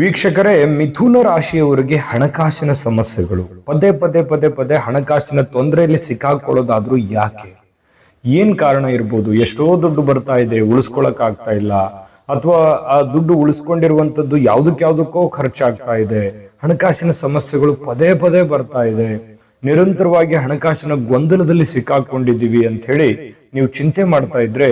ವೀಕ್ಷಕರೇ, ಮಿಥುನ ರಾಶಿಯವರಿಗೆ ಹಣಕಾಸಿನ ಸಮಸ್ಯೆಗಳು. ಪದೇ ಪದೇ ಪದೇ ಪದೇ ಹಣಕಾಸಿನ ತೊಂದರೆಯಲ್ಲಿ ಸಿಕ್ಕಾಕೊಳ್ಳೋದಾದ್ರೂ ಯಾಕೆ? ಏನ್ ಕಾರಣ ಇರ್ಬೋದು? ಎಷ್ಟೋ ದುಡ್ಡು ಬರ್ತಾ ಇದೆ, ಉಳಿಸ್ಕೊಳಕ್ ಆಗ್ತಾ ಇಲ್ಲ. ಅಥವಾ ಆ ದುಡ್ಡು ಉಳಿಸ್ಕೊಂಡಿರುವಂತದ್ದು ಯಾವ್ದಕ್ ಯಾವ್ದಕ್ಕೋ ಖರ್ಚಾಗ್ತಾ ಇದೆ. ಹಣಕಾಸಿನ ಸಮಸ್ಯೆಗಳು ಪದೇ ಪದೇ ಬರ್ತಾ ಇದೆ. ನಿರಂತರವಾಗಿ ಹಣಕಾಸಿನ ಗೊಂದಲದಲ್ಲಿ ಸಿಕ್ಕಾಕೊಂಡಿದ್ದೀವಿ ಅಂತ ಹೇಳಿ ನೀವು ಚಿಂತೆ ಮಾಡ್ತಾ ಇದ್ರೆ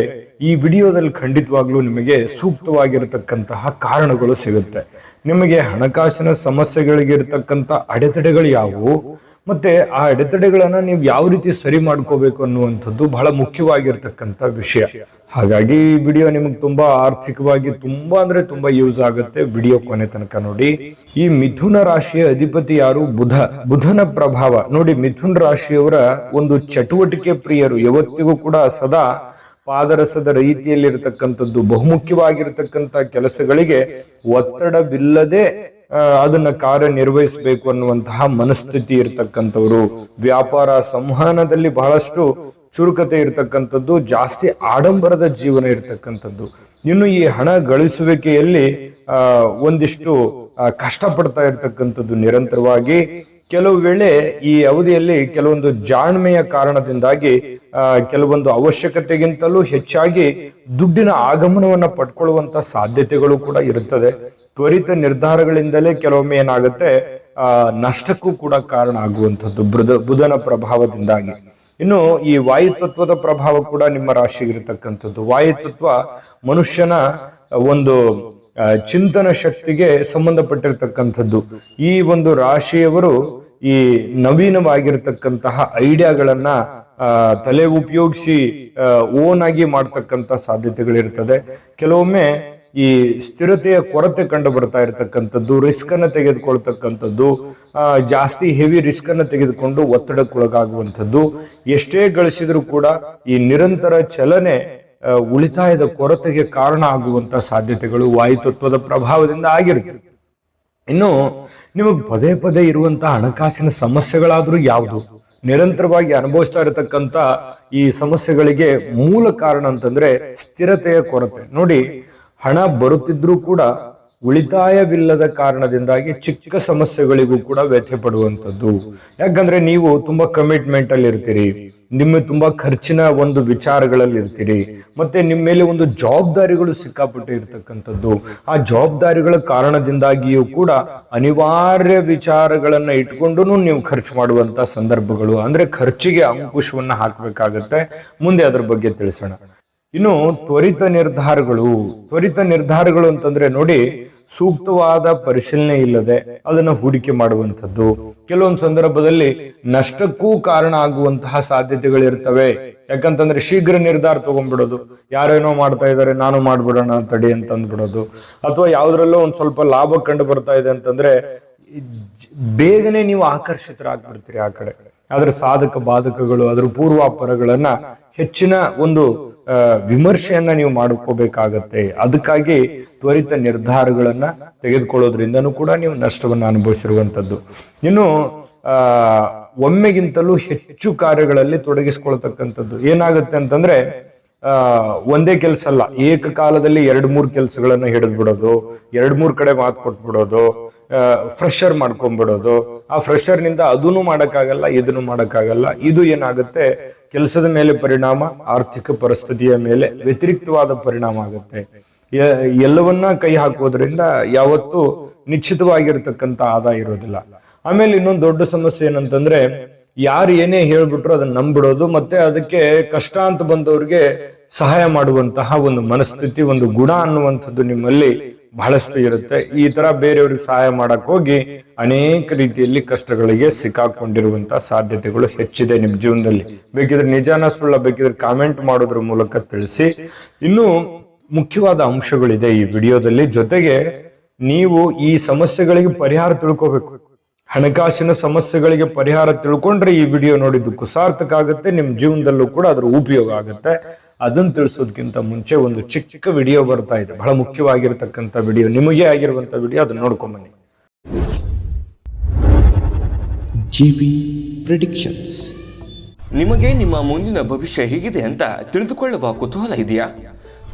ಈ ವಿಡಿಯೋದಲ್ಲಿ ಖಂಡಿತವಾಗ್ಲೂ ನಿಮಗೆ ಸೂಕ್ತವಾಗಿರತಕ್ಕಂತಹ ಕಾರಣಗಳು ಸಿಗುತ್ತೆ. ನಿಮಗೆ ಹಣಕಾಸಿನ ಸಮಸ್ಯೆಗಳಿಗೆ ಇರತಕ್ಕಂಥ ಅಡೆತಡೆಗಳು ಯಾವುವು? ಮತ್ತೆ ಆ ಅಡೆತಡೆಗಳನ್ನ ನೀವು ಯಾವ ರೀತಿ ಸರಿ ಮಾಡ್ಕೋಬೇಕು ಅನ್ನುವಂಥದ್ದು ಬಹಳ ಮುಖ್ಯವಾಗಿರ್ತಕ್ಕಂಥ ವಿಷಯ. ಹಾಗಾಗಿ ಈ ವಿಡಿಯೋ ನಿಮಗೆ ತುಂಬಾ ಆರ್ಥಿಕವಾಗಿ ತುಂಬಾ ಅಂದ್ರೆ ತುಂಬಾ ಯೂಸ್ ಆಗುತ್ತೆ. ವಿಡಿಯೋ ಕೊನೆ ತನಕ ನೋಡಿ. ಈ ಮಿಥುನ ರಾಶಿಯ ಅಧಿಪತಿ ಯಾರು? ಬುಧ. ಬುಧನ ಪ್ರಭಾವ. ನೋಡಿ, ಮಿಥುನ ರಾಶಿಯವರ ಒಂದು ಚಟುವಟಿಕೆ ಪ್ರಿಯರು ಯಾವತ್ತಿಗೂ ಕೂಡ ಸದಾ ಪಾದರಸದ ರೀತಿಯಲ್ಲಿರತಕ್ಕಂಥದ್ದು, ಬಹುಮುಖ್ಯವಾಗಿರತಕ್ಕಂಥ ಕೆಲಸಗಳಿಗೆ ಒತ್ತಡವಿಲ್ಲದೆ ಅದನ್ನ ಕಾರ್ಯನಿರ್ವಹಿಸಬೇಕು ಅನ್ನುವಂತಹ ಮನಸ್ಥಿತಿ ಇರತಕ್ಕಂಥವ್ರು. ವ್ಯಾಪಾರ ಸಂವಹನದಲ್ಲಿ ಬಹಳಷ್ಟು ಚುರುಕತೆ ಇರತಕ್ಕಂಥದ್ದು, ಜಾಸ್ತಿ ಆಡಂಬರದ ಜೀವನ ಇರತಕ್ಕಂಥದ್ದು. ಇನ್ನು ಈ ಹಣ ಗಳಿಸುವಿಕೆಯಲ್ಲಿ ಒಂದಿಷ್ಟು ಕಷ್ಟಪಡ್ತಾ ಇರ್ತಕ್ಕಂಥದ್ದು ನಿರಂತರವಾಗಿ. ಕೆಲವು ವೇಳೆ ಈ ಅವಧಿಯಲ್ಲಿ ಕೆಲವೊಂದು ಜಾಣ್ಮೆಯ ಕಾರಣದಿಂದಾಗಿ ಕೆಲವೊಂದು ಅವಶ್ಯಕತೆಗಿಂತಲೂ ಹೆಚ್ಚಾಗಿ ದುಡ್ಡಿನ ಆಗಮನವನ್ನ ಪಡ್ಕೊಳ್ಳುವಂತ ಸಾಧ್ಯತೆಗಳು ಕೂಡ ಇರುತ್ತದೆ. ತ್ವರಿತ ನಿರ್ಧಾರಗಳಿಂದಲೇ ಕೆಲವೊಮ್ಮೆ ಏನಾಗುತ್ತೆ, ಆ, ನಷ್ಟಕ್ಕೂ ಕೂಡ ಕಾರಣ ಆಗುವಂಥದ್ದು ಬೃದ ಬುಧನ ಪ್ರಭಾವದಿಂದಾಗಿ. ಇನ್ನು ಈ ವಾಯುತತ್ವದ ಪ್ರಭಾವ ಕೂಡ ನಿಮ್ಮ ರಾಶಿಗೆ ಇರತಕ್ಕಂಥದ್ದು. ವಾಯುತತ್ವ ಮನುಷ್ಯನ ಒಂದು ಚಿಂತನ ಶಕ್ತಿಗೆ ಸಂಬಂಧಪಟ್ಟಿರ್ತಕ್ಕಂಥದ್ದು. ಈ ಒಂದು ರಾಶಿಯವರು ಈ ನವೀನವಾಗಿರ್ತಕ್ಕಂತಹ ಐಡಿಯಾಗಳನ್ನ ತಲೆ ಉಪಯೋಗಿಸಿ ಓನ್ ಆಗಿ ಮಾಡ್ತಕ್ಕಂಥ ಸಾಧ್ಯತೆಗಳಿರ್ತದೆ. ಕೆಲವೊಮ್ಮೆ ಈ ಸ್ಥಿರತೆಯ ಕೊರತೆ ಕಂಡು ಬರ್ತಾ ಇರತಕ್ಕಂಥದ್ದು ರಿಸ್ಕ್ ಅನ್ನ ತೆಗೆದುಕೊಳ್ತಕ್ಕಂಥದ್ದು ಆ, ಜಾಸ್ತಿ ಹೆವಿ ರಿಸ್ಕ್ ಅನ್ನ ತೆಗೆದುಕೊಂಡು ಒತ್ತಡಕ್ಕೊಳಗಾಗುವಂಥದ್ದು. ಎಷ್ಟೇ ಗಳಿಸಿದ್ರು ಕೂಡ ಈ ನಿರಂತರ ಚಲನೆ ಉಳಿತಾಯದ ಕೊರತೆಗೆ ಕಾರಣ ಆಗುವಂತ ಸಾಧ್ಯತೆಗಳು ವಾಯುತತ್ವದ ಪ್ರಭಾವದಿಂದ ಆಗಿರುತ್ತೆ ಇನ್ನು, ನಿಮಗೆ ಪದೇ ಪದೇ ಇರುವಂತಹ ಹಣಕಾಸಿನ ಸಮಸ್ಯೆಗಳಾದ್ರೂ ಯಾವುದು? ನಿರಂತರವಾಗಿ ಅನುಭವಿಸ್ತಾ ಇರತಕ್ಕಂತ ಈ ಸಮಸ್ಯೆಗಳಿಗೆ ಮೂಲ ಕಾರಣ ಅಂತಂದ್ರೆ ಸ್ಥಿರತೆಯ ಕೊರತೆ. ನೋಡಿ, ಹಣ ಬರುತ್ತಿದ್ರೂ ಕೂಡ ಉಳಿತಾಯವಿಲ್ಲದ ಕಾರಣದಿಂದಾಗಿ ಚಿಕ್ಕ ಸಮಸ್ಯೆಗಳಿಗೂ ಕೂಡ ವ್ಯಥೆ ಪಡುವಂಥದ್ದು ಯಾಕಂದ್ರೆ ನೀವು ತುಂಬಾ ಕಮಿಟ್ಮೆಂಟ್ ಅಲ್ಲಿ ಇರ್ತೀರಿ ನಿಮ್ಮ ತುಂಬಾ ಖರ್ಚಿನ ಒಂದು ವಿಚಾರಗಳಲ್ಲಿ ಇರ್ತೀರಿ. ಮತ್ತೆ ನಿಮ್ಮ ಮೇಲೆ ಒಂದು ಜವಾಬ್ದಾರಿಗಳು ಸಿಕ್ಕಾಪಟ್ಟೆ ಇರತಕ್ಕಂಥದ್ದು. ಆ ಜವಾಬ್ದಾರಿಗಳ ಕಾರಣದಿಂದಾಗಿಯೂ ಕೂಡ ಅನಿವಾರ್ಯ ವಿಚಾರಗಳನ್ನ ಇಟ್ಕೊಂಡು ನೀವು ಖರ್ಚು ಮಾಡುವಂತ ಸಂದರ್ಭಗಳು, ಅಂದ್ರೆ ಖರ್ಚಿಗೆ ಅಂಕುಶವನ್ನ ಹಾಕಬೇಕಾಗತ್ತೆ. ಮುಂದೆ ಅದ್ರ ಬಗ್ಗೆ ತಿಳಿಸೋಣ. ಇನ್ನು ತ್ವರಿತ ನಿರ್ಧಾರಗಳು. ತ್ವರಿತ ನಿರ್ಧಾರಗಳು ಅಂತಂದ್ರೆ ನೋಡಿ ಸೂಕ್ತವಾದ ಪರಿಶೀಲನೆ ಇಲ್ಲದೆ ಅದನ್ನ ಹೂಡಿಕೆ ಮಾಡುವಂಥದ್ದು. ಕೆಲವೊಂದು ಸಂದರ್ಭದಲ್ಲಿ ನಷ್ಟಕ್ಕೂ ಕಾರಣ ಆಗುವಂತಹ ಸಾಧ್ಯತೆಗಳಿರ್ತವೆ. ಯಾಕಂತಂದ್ರೆ ಶೀಘ್ರ ನಿರ್ಧಾರ ತಗೊಂಡ್ಬಿಡೋದು. ಯಾರೇನೋ ಮಾಡ್ತಾ ಇದ್ದಾರೆ, ನಾನು ಮಾಡ್ಬಿಡೋಣ ತಡಿ ಅಂತ ಅಂದ್ಬಿಡೋದು ಅಥವಾ ಯಾವ್ದ್ರಲ್ಲೋ ಒಂದ್ ಸ್ವಲ್ಪ ಲಾಭ ಕಂಡು ಬರ್ತಾ ಇದೆ ಅಂತಂದ್ರೆ ಬೇಗನೆ ನೀವು ಆಕರ್ಷಿತರಾಗ್ಬಿಡ್ತೀರಿ ಆ ಕಡೆ. ಅದ್ರ ಸಾಧಕ ಬಾಧಕಗಳು ಅದ್ರ ಪೂರ್ವಾಪರಗಳನ್ನ ಹೆಚ್ಚಿನ ಒಂದು ವಿಮರ್ಶೆಯನ್ನ ನೀವು ಮಾಡ್ಕೋಬೇಕಾಗತ್ತೆ. ಅದಕ್ಕಾಗಿ ತ್ವರಿತ ನಿರ್ಧಾರಗಳನ್ನ ತೆಗೆದುಕೊಳ್ಳೋದ್ರಿಂದನೂ ಕೂಡ ನೀವು ನಷ್ಟವನ್ನ ಅನುಭವಿಸಿರುವಂತದ್ದು ಇನ್ನು, ಆ, ಒಮ್ಮೆಗಿಂತಲೂ ಹೆಚ್ಚು ಕಾರ್ಯಗಳಲ್ಲಿ ತೊಡಗಿಸ್ಕೊಳ್ತಕ್ಕಂಥದ್ದು ಏನಾಗುತ್ತೆ ಅಂತಂದ್ರೆ, ಆ, ಒಂದೇ ಕೆಲಸ ಅಲ್ಲ. ಏಕಕಾಲದಲ್ಲಿ ಎರಡ್ ಮೂರ್ ಕೆಲಸಗಳನ್ನ ಹಿಡಿದು ಬಿಡೋದು ಎರಡ್ ಮೂರ್ ಕಡೆ ಮಾತು ಕೊಟ್ಬಿಡೋದು ಫ್ರೆಶರ್ ಮಾಡ್ಕೊಂಡ್ಬಿಡೋದು ಆ ಫ್ರೆಶರ್ನಿಂದ ಅದನ್ನು ಮಾಡಕ್ಕಾಗಲ್ಲ ಇದನ್ನು ಮಾಡಕ್ಕಾಗಲ್ಲ. ಇದು ಏನಾಗುತ್ತೆ ಕೆಲಸದ ಮೇಲೆ ಪರಿಣಾಮ, ಆರ್ಥಿಕ ಪರಿಸ್ಥಿತಿಯ ಮೇಲೆ ವ್ಯತಿರಿಕ್ತವಾದ ಪರಿಣಾಮ ಆಗುತ್ತೆ. ಎಲ್ಲವನ್ನ ಕೈ ಹಾಕೋದ್ರಿಂದ ಯಾವತ್ತೂ ನಿಶ್ಚಿತವಾಗಿರ್ತಕ್ಕಂಥ ಆದಾಯ ಇರೋದಿಲ್ಲ. ಆಮೇಲೆ ಇನ್ನೊಂದು ದೊಡ್ಡ ಸಮಸ್ಯೆ ಏನಂತಂದ್ರೆ, ಯಾರು ಏನೇ ಹೇಳ್ಬಿಟ್ರು ಅದನ್ನ ನಂಬಿಡೋದು ಮತ್ತೆ ಅದಕ್ಕೆ ಕಷ್ಟ ಅಂತ ಬಂದವ್ರಿಗೆ ಸಹಾಯ ಮಾಡುವಂತಹ ಒಂದು ಮನಸ್ಥಿತಿ, ಒಂದು ಗುಣ ಅನ್ನುವಂಥದ್ದು ನಿಮ್ಮಲ್ಲಿ ಬಹಳಷ್ಟು ಇರುತ್ತೆ. ಈ ತರ ಬೇರೆಯವ್ರಿಗೆ ಸಹಾಯ ಮಾಡಕ್ ಹೋಗಿ ಅನೇಕ ರೀತಿಯಲ್ಲಿ ಕಷ್ಟಗಳಿಗೆ ಸಿಕ್ಕಾಕೊಂಡಿರುವಂತಹ ಸಾಧ್ಯತೆಗಳು ಹೆಚ್ಚಿದೆ ನಿಮ್ ಜೀವನದಲ್ಲಿ. ಬೇಕಿದ್ರೆ ನಿಜಾನ ಸುಳ್ಳ ಬೇಕಿದ್ರೆ ಕಾಮೆಂಟ್ ಮಾಡೋದ್ರ ಮೂಲಕ ತಿಳಿಸಿ. ಇನ್ನು ಮುಖ್ಯವಾದ ಅಂಶಗಳಿದೆ ಈ ವಿಡಿಯೋದಲ್ಲಿ. ಜೊತೆಗೆ ನೀವು ಈ ಸಮಸ್ಯೆಗಳಿಗೆ ಪರಿಹಾರ ತಿಳ್ಕೋಬೇಕು. ಹಣಕಾಸಿನ ಸಮಸ್ಯೆಗಳಿಗೆ ಪರಿಹಾರ ತಿಳ್ಕೊಂಡ್ರೆ ಈ ವಿಡಿಯೋ ನೋಡಿದ್ದು ಕುಸಾರ್ಥಕ ಆಗುತ್ತೆ. ನಿಮ್ ಜೀವನದಲ್ಲೂ ಕೂಡ ಅದರ ಉಪಯೋಗ ಆಗುತ್ತೆ. ಅದನ್ನ ತಿಳಿಸೋದಕ್ಕಿಂತ ಮುಂಚೆ ಒಂದು ಚಿಕ್ಕ ವಿಡಿಯೋ ಬರ್ತಾ ಇದೆ. ಬಹಳ ಮುಖ್ಯವಾಗಿರ್ತಕ್ಕಂಥ ವಿಡಿಯೋ ನಿಮಗೆ ಆಗಿರುವಂಥ ವಿಡಿಯೋ ಅದನ್ನ ನೋಡ್ಕೊಂಡ್ ಬನ್ನಿ. GB predictions. ನಿಮಗೆ ನಿಮ್ಮ ಮುಂದಿನ ಭವಿಷ್ಯ ಹೇಗಿದೆ ಅಂತ ತಿಳಿದುಕೊಳ್ಳುವ ಕುತೂಹಲ ಇದೆಯಾ?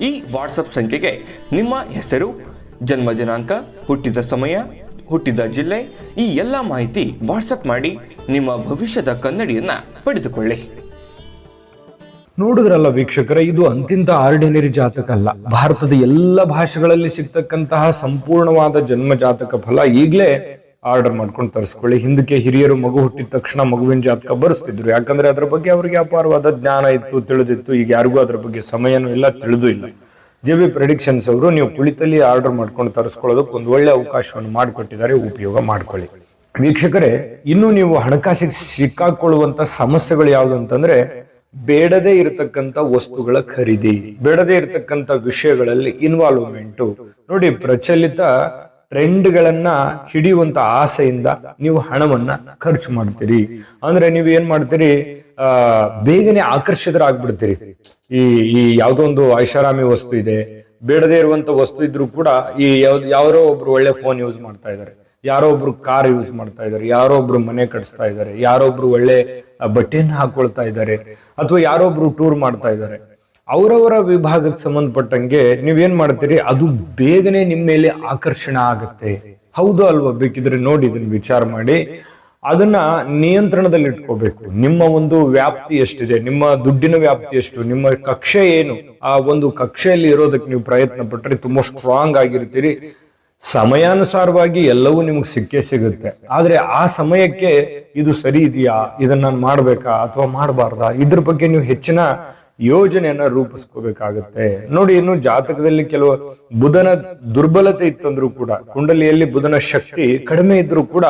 ಈ ವಾಟ್ಸಪ್ ಸಂಖ್ಯೆಗೆ ನಿಮ್ಮ ಹೆಸರು, ಜನ್ಮ ದಿನಾಂಕ, ಹುಟ್ಟಿದ ಸಮಯ, ಹುಟ್ಟಿದ ಜಿಲ್ಲೆ, ಈ ಎಲ್ಲ ಮಾಹಿತಿ ವಾಟ್ಸಪ್ ಮಾಡಿ ನಿಮ್ಮ ಭವಿಷ್ಯದ ಕನ್ನಡಿಯನ್ನ ಪಡೆದುಕೊಳ್ಳಿ. ನೋಡಿದ್ರಲ್ಲ ವೀಕ್ಷಕರ, ಇದು ಅಂತಿಂತ ಆರ್ಡಿನರಿ ಜಾತಕ ಅಲ್ಲ. ಭಾರತದ ಎಲ್ಲ ಭಾಷೆಗಳಲ್ಲಿ ಸಿಗ್ತಕ್ಕಂತಹ ಸಂಪೂರ್ಣವಾದ ಜನ್ಮ ಜಾತಕ ಫಲ ಈಗಲೇ ಆರ್ಡರ್ ಮಾಡ್ಕೊಂಡು ತರಿಸ್ಕೊಳ್ಳಿ. ಹಿಂದಕ್ಕೆ ಹಿರಿಯರು ಮಗು ಹುಟ್ಟಿದ ತಕ್ಷಣ ಮಗುವಿನ ಜಾತಕ ಬರೆಸ್ತಿದ್ರು. ಯಾಕಂದ್ರೆ ಅದ್ರ ಬಗ್ಗೆ ಅವ್ರಿಗೆ ಅಪಾರವಾದ ಜ್ಞಾನ ಇತ್ತು, ತಿಳಿದಿತ್ತು. ಈಗ ಯಾರಿಗೂ ಅದ್ರ ಬಗ್ಗೆ ಸಮಯನೂ ಇಲ್ಲ, ತಿಳಿದು ಇಲ್ಲ. ಜೆ ಬಿ ಪ್ರೆಡಿಕ್ಷನ್ಸ್ ಅವರು, ನೀವು ಕುಳಿತಲ್ಲಿ ಆರ್ಡರ್ ಮಾಡ್ಕೊಂಡು ತರಿಸ್ಕೊಳ್ಳೋದಕ್ಕೆ ಒಂದು ಒಳ್ಳೆ ಅವಕಾಶವನ್ನು ಮಾಡಿಕೊಟ್ಟಿದ್ದಾರೆ. ಉಪಯೋಗ ಮಾಡ್ಕೊಳ್ಳಿ. ವೀಕ್ಷಕರೇ, ಇನ್ನು ನೀವು ಹಣಕಾಸಿಗೆ ಸಿಕ್ಕಾಕೊಳ್ಳುವಂತ ಸಮಸ್ಯೆಗಳು ಯಾವುದು ಅಂತಂದ್ರೆ, ಬೇಡದೇ ಇರತಕ್ಕಂತ ವಸ್ತುಗಳ ಖರೀದಿ, ಬೇಡದೇ ಇರತಕ್ಕಂತ ವಿಷಯಗಳಲ್ಲಿ ಇನ್ವಾಲ್ವ್ಮೆಂಟ್ ನೋಡಿ, ಪ್ರಚಲಿತ ಟ್ರೆಂಡ್ಗಳನ್ನ ಹಿಡಿಯುವಂತ ಆಸೆಯಿಂದ ನೀವು ಹಣವನ್ನ ಖರ್ಚು ಮಾಡ್ತೀರಿ. ಅಂದ್ರೆ ನೀವು ಏನ್ ಮಾಡ್ತೀರಿ? ಆ, ಬೇಗನೆ ಆಕರ್ಷಿತರಾಗ್ಬಿಡ್ತೀರಿ. ಈ ಈ ಯಾವುದೋ ಒಂದು ಐಷಾರಾಮಿ ವಸ್ತು ಇದೆ. ಬೇಡದೇ ಇರುವಂತ ವಸ್ತು ಇದ್ರೂ ಕೂಡ ಈ ಯಾವ್ದು, ಯಾರೋ ಒಬ್ರು ಒಳ್ಳೆ ಫೋನ್ ಯೂಸ್ ಮಾಡ್ತಾ ಇದ್ದಾರೆ ಯಾರೋ ಒಬ್ರು ಕಾರ್ ಯೂಸ್ ಮಾಡ್ತಾ ಇದ್ದಾರೆ ಯಾರೋ ಒಬ್ರು ಮನೆ ಕಟ್ಸ್ತಾ ಇದ್ದಾರೆ ಯಾರೋ ಒಬ್ರು ಒಳ್ಳೆ ಬಟ್ಟೆಯನ್ನು ಹಾಕೊಳ್ತಾ ಇದ್ದಾರೆ ಅಥವಾ ಯಾರೋ ಒಬ್ರು ಟೂರ್ ಮಾಡ್ತಾ ಇದ್ದಾರೆ ಅವರವರ ವಿಭಾಗಕ್ಕೆ ಸಂಬಂಧಪಟ್ಟಂಗೆ ನೀವೇನ್ ಮಾಡ್ತೀರಿ? ಅದು ಬೇಗನೆ ನಿಮ್ಮ ಮೇಲೆ ಆಕರ್ಷಣೆ ಆಗುತ್ತೆ. ಹೌದು ಅಲ್ವಾ? ಬೇಕಿದ್ರೆ ನೋಡಿ ಇದನ್ನ ವಿಚಾರ ಮಾಡಿ. ಅದನ್ನ ನಿಯಂತ್ರಣದಲ್ಲಿ ಇಟ್ಕೋಬೇಕು. ನಿಮ್ಮ ಒಂದು ವ್ಯಾಪ್ತಿ ಎಷ್ಟಿದೆ? ನಿಮ್ಮ ದುಡ್ಡಿನ ವ್ಯಾಪ್ತಿ ಎಷ್ಟು? ನಿಮ್ಮ ಕಕ್ಷೆ ಏನು? ಆ ಒಂದು ಕಕ್ಷೆಯಲ್ಲಿ ಇರೋದಕ್ಕೆ ನೀವು ಪ್ರಯತ್ನ ಪಟ್ಟರೆ ತುಂಬಾ ಸ್ಟ್ರಾಂಗ್ ಆಗಿರ್ತೀರಿ. ಸಮಯಾನುಸಾರವಾಗಿ ಎಲ್ಲವೂ ನಿಮ್ಗೆ ಸಿಕ್ಕೇ ಸಿಗುತ್ತೆ. ಆದ್ರೆ ಆ ಸಮಯಕ್ಕೆ ಇದು ಸರಿ ಇದೆಯಾ? ಇದನ್ನ ನಾನು ಮಾಡ್ಬೇಕಾ? ಅಥವಾ ಮಾಡಬಾರ್ದಾ? ಇದ್ರ ಬಗ್ಗೆ ನೀವು ಹೆಚ್ಚಿನ ಯೋಜನೆಯನ್ನ ರೂಪಿಸ್ಕೋಬೇಕಾಗತ್ತೆ. ನೋಡಿ, ಇನ್ನು ಜಾತಕದಲ್ಲಿ ಕೆಲವು ಬುಧನ ದುರ್ಬಲತೆ ಇತ್ತಂದ್ರೂ ಕೂಡ, ಕುಂಡಲಿಯಲ್ಲಿ ಬುಧನ ಶಕ್ತಿ ಕಡಿಮೆ ಇದ್ರೂ ಕೂಡ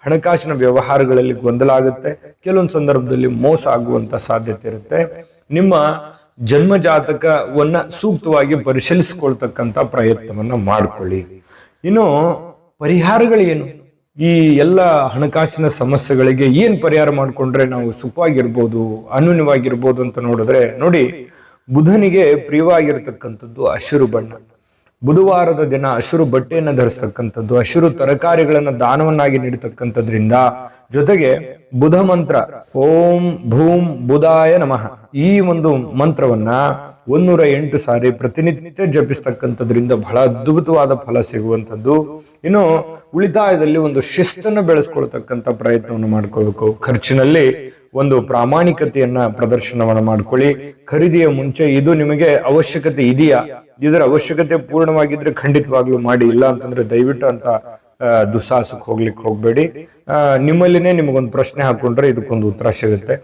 ಹಣಕಾಸಿನ ವ್ಯವಹಾರಗಳಲ್ಲಿ ಗೊಂದಲ ಆಗುತ್ತೆ. ಕೆಲವೊಂದು ಸಂದರ್ಭದಲ್ಲಿ ಮೋಸ ಆಗುವಂತ ಸಾಧ್ಯತೆ ಇರುತ್ತೆ. ನಿಮ್ಮ ಜನ್ಮ ಜಾತಕವನ್ನ ಸೂಕ್ತವಾಗಿ ಪರಿಶೀಲಿಸಿಕೊಳ್ತಕ್ಕಂತ ಪ್ರಯತ್ನವನ್ನ ಮಾಡ್ಕೊಳ್ಳಿ. ಇನ್ನು ಪರಿಹಾರಗಳೇನು? ಈ ಎಲ್ಲ ಹಣಕಾಸಿನ ಸಮಸ್ಯೆಗಳಿಗೆ ಏನ್ ಪರಿಹಾರ ಮಾಡ್ಕೊಂಡ್ರೆ ನಾವು ಸುಖವಾಗಿರ್ಬೋದು ಅನ್ಯೂನ್ಯವಾಗಿರ್ಬೋದು ಅಂತ ನೋಡಿದ್ರೆ, ನೋಡಿ, ಬುಧನಿಗೆ ಪ್ರಿಯವಾಗಿರ್ತಕ್ಕಂಥದ್ದು ಹಸಿರು ಬಣ್ಣ. ಬುಧವಾರದ ದಿನ ಹಸಿರು ಬಟ್ಟೆಯನ್ನು ಧರಿಸ್ತಕ್ಕಂಥದ್ದು, ಹಸಿರು ತರಕಾರಿಗಳನ್ನ ದಾನವನ್ನಾಗಿ ನೀಡತಕ್ಕಂಥದ್ರಿಂದ ಜೊತೆಗೆ ಬುಧ ಮಂತ್ರ, ಓಂ ಭೂಂ ಬುಧಾಯ ನಮಃ ಈ ಒಂದು ಮಂತ್ರವನ್ನ ಒಂದೂರ ಎಂಟು ಸಾರಿ ಪ್ರತಿನಿತ್ಯ ಜಪಿಸ್ತಕ್ಕಂಥದ್ರಿಂದ ಬಹಳ ಅದ್ಭುತವಾದ ಫಲ ಸಿಗುವಂಥದ್ದು. ಇನ್ನು ಉಳಿತಾಯದಲ್ಲಿ ಒಂದು ಶಿಸ್ತನ್ನು ಬೆಳೆಸ್ಕೊಳ್ತಕ್ಕಂಥ ಪ್ರಯತ್ನವನ್ನು ಮಾಡ್ಕೋಬೇಕು. ಖರ್ಚಿನಲ್ಲಿ ಒಂದು ಪ್ರಾಮಾಣಿಕತೆಯನ್ನ ಪ್ರದರ್ಶನವನ್ನ ಮಾಡ್ಕೊಳ್ಳಿ. ಖರೀದಿಯ ಮುಂಚೆ ಇದು ನಿಮಗೆ ಅವಶ್ಯಕತೆ ಇದೆಯಾ? ಇದರ ಅವಶ್ಯಕತೆ ಪೂರ್ಣವಾಗಿದ್ರೆ ಖಂಡಿತವಾಗ್ಲೂ ಮಾಡಿ. ಇಲ್ಲ ಅಂತಂದ್ರೆ ದಯವಿಟ್ಟು ಅಂತ ದುಸ್ಸಾಹಸಕ್ಕೆ ಹೋಗ್ಲಿಕ್ಕೆ ಹೋಗ್ಬೇಡಿ. ನಿಮ್ಮಲ್ಲಿನೇ ನಿಮಗೊಂದು ಪ್ರಶ್ನೆ ಹಾಕೊಂಡ್ರೆ ಇದಕ್ಕೊಂದು ಉತ್ತರ ಸಿಗುತ್ತೆ.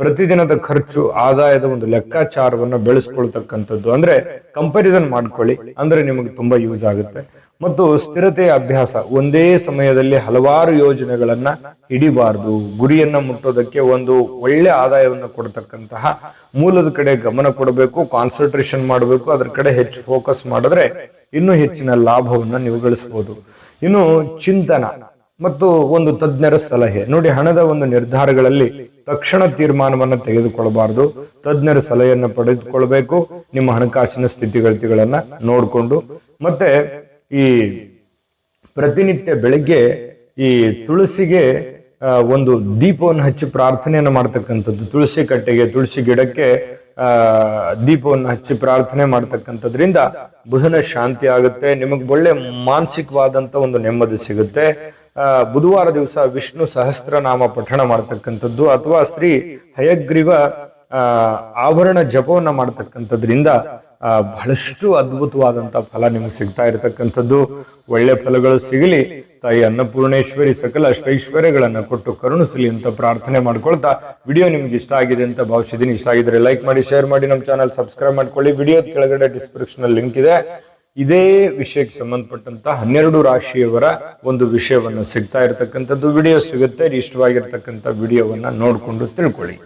ಪ್ರತಿದಿನದ ಖರ್ಚು, ಆದಾಯದ ಒಂದು ಲೆಕ್ಕಾಚಾರವನ್ನು ಬೆಳೆಸ್ಕೊಳ್ತಕ್ಕಂಥದ್ದು. ಅಂದ್ರೆ ಕಂಪ್ಯಾರಿಸನ್ ಮಾಡ್ಕೊಳ್ಳಿ, ಅಂದ್ರೆ ನಿಮಗೆ ತುಂಬಾ ಯೂಸ್ ಆಗುತ್ತೆ. ಮತ್ತು ಸ್ಥಿರತೆಯ ಅಭ್ಯಾಸ, ಒಂದೇ ಸಮಯದಲ್ಲಿ ಹಲವಾರು ಯೋಜನೆಗಳನ್ನ ಹಿಡಿಬಾರದು. ಗುರಿಯನ್ನ ಮುಟ್ಟೋದಕ್ಕೆ ಒಂದು ಒಳ್ಳೆ ಆದಾಯವನ್ನು ಕೊಡ್ತಕ್ಕಂತಹ ಮೂಲದ ಕಡೆ ಗಮನ ಕೊಡಬೇಕು ಕಾನ್ಸಂಟ್ರೇಷನ್ ಮಾಡಬೇಕು, ಅದ್ರ ಕಡೆ ಹೆಚ್ಚು ಫೋಕಸ್ ಮಾಡಿದ್ರೆ ಇನ್ನೂ ಹೆಚ್ಚಿನ ಲಾಭವನ್ನು ನೀವು ಗಳಿಸಬಹುದು ಇನ್ನು ಚಿಂತನ. ಮತ್ತು ಒಂದು ತಜ್ಞರ ಸಲಹೆ. ನೋಡಿ, ಹಣದ ಒಂದು ನಿರ್ಧಾರಗಳಲ್ಲಿ ತಕ್ಷಣ ತೀರ್ಮಾನವನ್ನು ತೆಗೆದುಕೊಳ್ಳಬಾರದು. ತಜ್ಞರ ಸಲಹೆಯನ್ನು ಪಡೆದುಕೊಳ್ಬೇಕು. ನಿಮ್ಮ ಹಣಕಾಸಿನ ಸ್ಥಿತಿಗತಿಗಳನ್ನ ನೋಡಿಕೊಂಡು. ಮತ್ತೆ ಈ ಪ್ರತಿನಿತ್ಯ ಬೆಳಗ್ಗೆ ಈ ತುಳಸಿಗೆ ಒಂದು ದೀಪವನ್ನು ಹಚ್ಚಿ ಪ್ರಾರ್ಥನೆಯನ್ನು ಮಾಡ್ತಕ್ಕಂಥದ್ದು. ತುಳಸಿ ಕಟ್ಟೆಗೆ, ತುಳಸಿ ಗಿಡಕ್ಕೆ ದೀಪವನ್ನು ಹಚ್ಚಿ ಪ್ರಾರ್ಥನೆ ಮಾಡ್ತಕ್ಕಂಥದ್ರಿಂದ ಬುಧನ ಶಾಂತಿ ಆಗುತ್ತೆ. ನಿಮಗೆ ಒಳ್ಳೆ ಮಾನಸಿಕವಾದಂತ ಒಂದು ನೆಮ್ಮದಿ ಸಿಗುತ್ತೆ. ಬುಧವಾರ ದಿವಸ ವಿಷ್ಣು ಸಹಸ್ರನಾಮ ಪಠಣ ಮಾಡ್ತಕ್ಕಂಥದ್ದು ಅಥವಾ ಶ್ರೀ ಹಯಗ್ರೀವ ಆಭರಣ ಜಪವನ್ನ ಮಾಡ್ತಕ್ಕಂಥದ್ರಿಂದ ಬಹಳಷ್ಟು ಅದ್ಭುತವಾದಂತ ಫಲ ನಿಮ್ಗೆ ಸಿಗ್ತಾ ಇರತಕ್ಕಂಥದ್ದು. ಒಳ್ಳೆ ಫಲಗಳು ಸಿಗಲಿ. ತಾಯಿ ಅನ್ನಪೂರ್ಣೇಶ್ವರಿ ಸಕಲ ಅಷ್ಟೈಶ್ವರ್ಯಗಳನ್ನ ಕೊಟ್ಟು ಕರುಣಿಸಲಿ ಅಂತ ಪ್ರಾರ್ಥನೆ ಮಾಡ್ಕೊಳ್ತಾ ವಿಡಿಯೋ ನಿಮ್ಗೆ ಇಷ್ಟ ಆಗಿದೆ ಅಂತ ಭಾವಿಸಿದ್ದೀನಿ. ಇಷ್ಟ ಆಗಿದ್ರೆ ಲೈಕ್ ಮಾಡಿ ಶೇರ್ ಮಾಡಿ, ನಮ್ಮ ಚಾನಲ್ ಸಬ್ಸ್ಕ್ರೈಬ್ ಮಾಡ್ಕೊಳ್ಳಿ. ವಿಡಿಯೋ ಕೆಳಗಡೆ ಡಿಸ್ಕ್ರಿಪ್ಷನ್ ಲಿಂಕ್ ಇದೆ. ಇದೇ ವಿಷಯಕ್ಕೆ ಸಂಬಂಧಪಟ್ಟಂತ ಹನ್ನೆರಡು ರಾಶಿಯವರ ಒಂದು ವಿಷಯವನ್ನು ಸಿಗ್ತಾ ಇರತಕ್ಕಂಥದ್ದು. ವಿಡಿಯೋ ಸಿಗುತ್ತೆ, ಇಷ್ಟವಾಗಿರ್ತಕ್ಕಂಥ ವಿಡಿಯೋವನ್ನ ನೋಡಿಕೊಂಡು ತಿಳ್ಕೊಳ್ಳಿ.